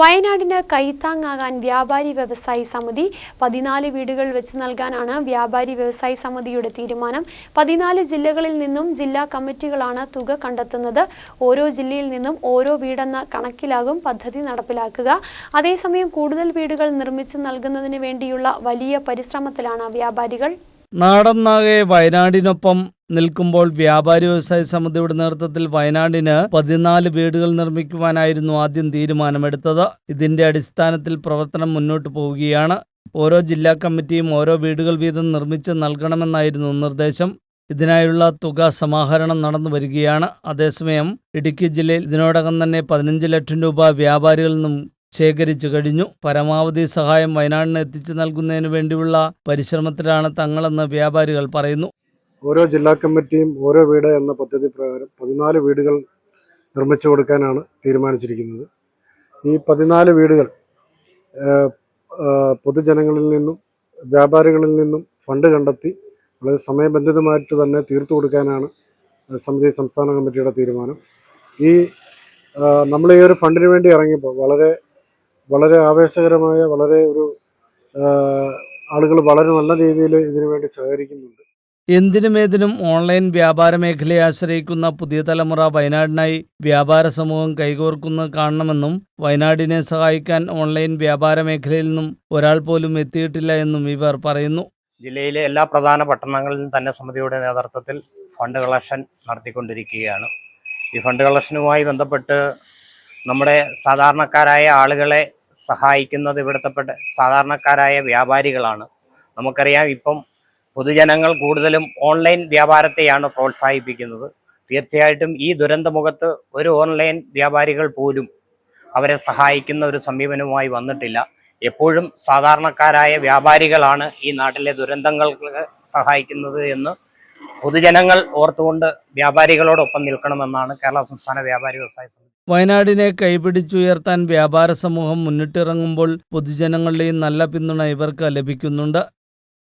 വയനാടിന് കൈത്താങ്ങാകാൻ വ്യാപാരി വ്യവസായി സമിതി പതിനാല് വീടുകൾ വെച്ച് നൽകാനാണ് വ്യാപാരി വ്യവസായി സമിതിയുടെ തീരുമാനം. പതിനാല് ജില്ലകളിൽ നിന്നും ജില്ലാ കമ്മിറ്റികളാണ് തുക കണ്ടെത്തുന്നത്. ഓരോ ജില്ലയിൽ നിന്നും ഓരോ വീടെന്ന കണക്കിലാകും പദ്ധതി നടപ്പിലാക്കുക. അതേസമയം കൂടുതൽ വീടുകൾ നിർമ്മിച്ച് നൽകുന്നതിന് വേണ്ടിയുള്ള വലിയ പരിശ്രമത്തിലാണ് വ്യാപാരികൾ. നാടൊന്നാകെ വയനാടിനൊപ്പം നിൽക്കുമ്പോൾ വ്യാപാരി വ്യവസായ സമിതിയുടെ നേതൃത്വത്തിൽ വയനാടിന് പതിനാല് വീടുകൾ നിർമ്മിക്കുവാനായിരുന്നു ആദ്യം തീരുമാനമെടുത്തത്. ഇതിന്റെ അടിസ്ഥാനത്തിൽ പ്രവർത്തനം മുന്നോട്ട് പോവുകയാണ്. ഓരോ ജില്ലാ കമ്മിറ്റിയും ഓരോ വീടുകൾ വീതം നിർമ്മിച്ച് നൽകണമെന്നായിരുന്നു നിർദ്ദേശം. ഇതിനായുള്ള തുക സമാഹരണം നടന്നു വരികയാണ്. അതേസമയം ഇടുക്കി ജില്ലയിൽ ഇതിനോടകം തന്നെ പതിനഞ്ച് ലക്ഷം രൂപ വ്യാപാരികളിൽ നിന്നും ശേഖരിച്ചു കഴിഞ്ഞു. പരമാവധി സഹായം വയനാടിന് എത്തിച്ചു നൽകുന്നതിന് വേണ്ടിയുള്ള പരിശ്രമത്തിലാണ് തങ്ങളെന്ന് വ്യാപാരികൾ പറയുന്നു. ഓരോ ജില്ലാ കമ്മിറ്റിയും ഓരോ വീട് എന്ന പദ്ധതി പ്രകാരം പതിനാല് വീടുകൾ നിർമ്മിച്ചു കൊടുക്കാനാണ് തീരുമാനിച്ചിരിക്കുന്നത്. ഈ പതിനാല് വീടുകൾ പൊതുജനങ്ങളിൽ നിന്നും വ്യാപാരികളിൽ നിന്നും ഫണ്ട് കണ്ടെത്തി വളരെ സമയബന്ധിതമായിട്ട് തന്നെ തീർത്തു കൊടുക്കാനാണ് സമിതി സംസ്ഥാന കമ്മിറ്റിയുടെ തീരുമാനം. ഈ നമ്മൾ ഈ ഒരു ഫണ്ടിന് വേണ്ടി ഇറങ്ങിയപ്പോൾ വളരെ വളരെ ആവേശകരമായ വളരെ ഒരു ആളുകൾ വളരെ നല്ല രീതിയിൽ ഇതിനു വേണ്ടി സഹകരിക്കുന്നുണ്ട്. എന്തിനും ഏതിനും ഓൺലൈൻ വ്യാപാര മേഖലയെ ആശ്രയിക്കുന്ന പുതിയ തലമുറ വയനാടിനായി വ്യാപാര സമൂഹം കൈകോർക്കുന്നത് കാണണമെന്നും വയനാടിനെ സഹായിക്കാൻ ഓൺലൈൻ വ്യാപാര മേഖലയിൽ നിന്നും ഒരാൾ പോലും എത്തിയിട്ടില്ല എന്നും ഇവർ പറയുന്നു. ജില്ലയിലെ എല്ലാ പ്രധാന പട്ടണങ്ങളിലും തന്നെ സമിതിയുടെ നേതൃത്വത്തിൽ ഫണ്ട് കളക്ഷൻ നടത്തിക്കൊണ്ടിരിക്കുകയാണ്. ഈ ഫണ്ട് കളക്ഷനുമായി ബന്ധപ്പെട്ട് നമ്മുടെ സാധാരണക്കാരായ ആളുകളെ സഹായിക്കുന്നത് ഇവിടുത്തെ സാധാരണക്കാരായ വ്യാപാരികളാണ്. നമുക്കറിയാം ഇപ്പം പൊതുജനങ്ങൾ കൂടുതലും ഓൺലൈൻ വ്യാപാരത്തെയാണ് പ്രോത്സാഹിപ്പിക്കുന്നത്. തീർച്ചയായിട്ടും ഈ ദുരന്തമുഖത്ത് ഒരു ഓൺലൈൻ വ്യാപാരികൾ പോലും അവരെ സഹായിക്കുന്ന ഒരു സമീപനവുമായി വന്നിട്ടില്ല. എപ്പോഴും സാധാരണക്കാരായ വ്യാപാരികളാണ് ഈ നാട്ടിലെ ദുരന്തങ്ങൾക്ക് സഹായിക്കുന്നത് എന്ന് പൊതുജനങ്ങൾ ഓർത്തുകൊണ്ട് വ്യാപാരികളോടൊപ്പം നിൽക്കണമെന്നാണ് കേരള സംസ്ഥാന വ്യാപാരി വ്യവസായ സമിതി. വയനാടിനെ കൈപിടിച്ചുയർത്താൻ വ്യാപാര സമൂഹം മുന്നിട്ടിറങ്ങുമ്പോൾ പൊതുജനങ്ങളുടെയും നല്ല പിന്തുണ ഇവർക്ക് ലഭിക്കുന്നുണ്ട്.